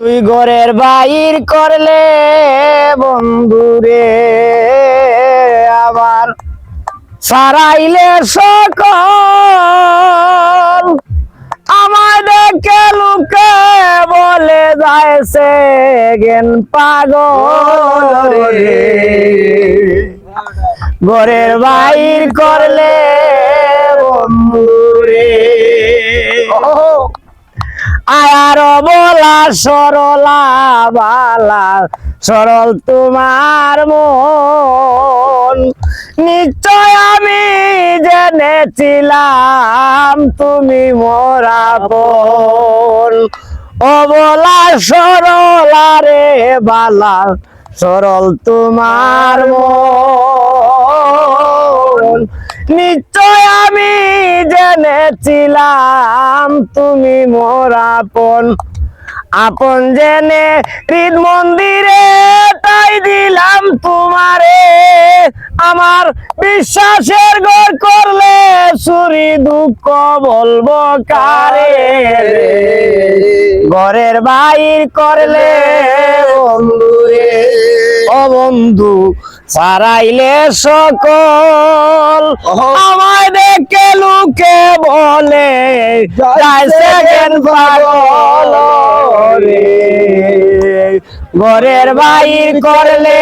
তুই ঘরের বাইর করলে বন্ধুরে আবার সারাইলে সকল। আমার দেখে লুকে বলে যাইছে জ্ঞান পাগল রে। ঘরের বাইর করলে বন্ধুরে আয়ার বলা সরলা বালা সরল তোমার মন। নিশ্চয় আমি জেনেছিলাম তুমি মোরা বোন। অবলা সরলা রে বালা সরল তোমার মন। নিশ্চয় আমি জেনেছিলাম তুমি মোর আপন। আপন জেনে হৃদ মন্দিরে তাই দিলাম তোমারে। আমার বিশ্বাসের ঘর করলে সুরি দুঃখ বলব কারে ঘরের বাইর করলে বন্ধুরে ও বন্ধু সারাইলে সকল আমায় দেখে লুকে বলে ঘরের বাইর করলে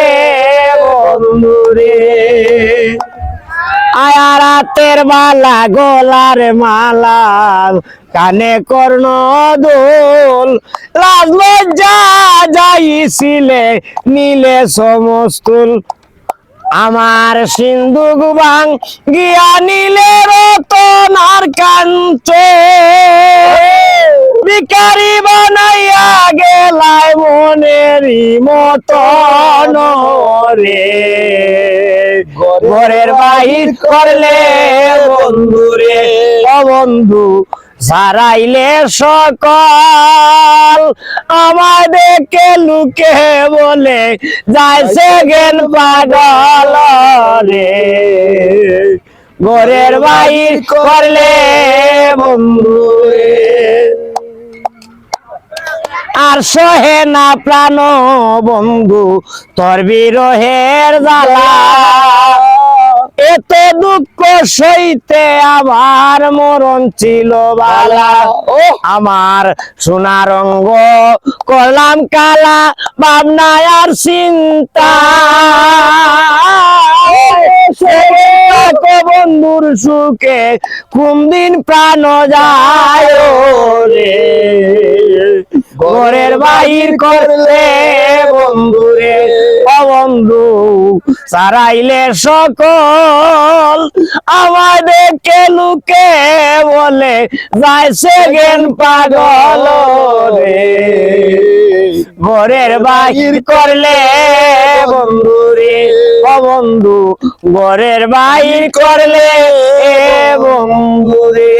আয়া রাতের মালা গোলার মালা কানে কর্ণ দোল লাজ লজ্জা যাইছিলে নীলে সমস্তুল। আমার সিন্ধুক বাং গিয়া নীলে রতনার কাঞ্চ। বিকারি বানাইয়া গেলায় মনেরই মতন রে। ঘরের বাহির করলে বন্ধুরে ও বন্ধু সারাইলে সকল আমাদেরকে লুকে বলে যাইছে গেল পাগল রে। ঘরের বাহির করলে বন্ধু আর সহে না প্রাণ বন্ধু, তোর বিরহের জ্বালা এত দুঃখ সইতে আমার মরণ ছিল বালা। ও, আমার সোনার রঙ্গ করলাম কালা, ভাবনায় আর চিন্তা। বন্ধুর সুখে কোন দিন প্রাণ যায় রে। ঘরের বাহির করলে বন্ধুরে বন্ধু সারাইলে সকল আমাদেরকে লুকে বলে যাইছে জ্ঞান পাগল রে। ঘরের বাহির করলে বন্ধুরে ও বন্ধু, ঘরের বাহির করলে বন্ধুরে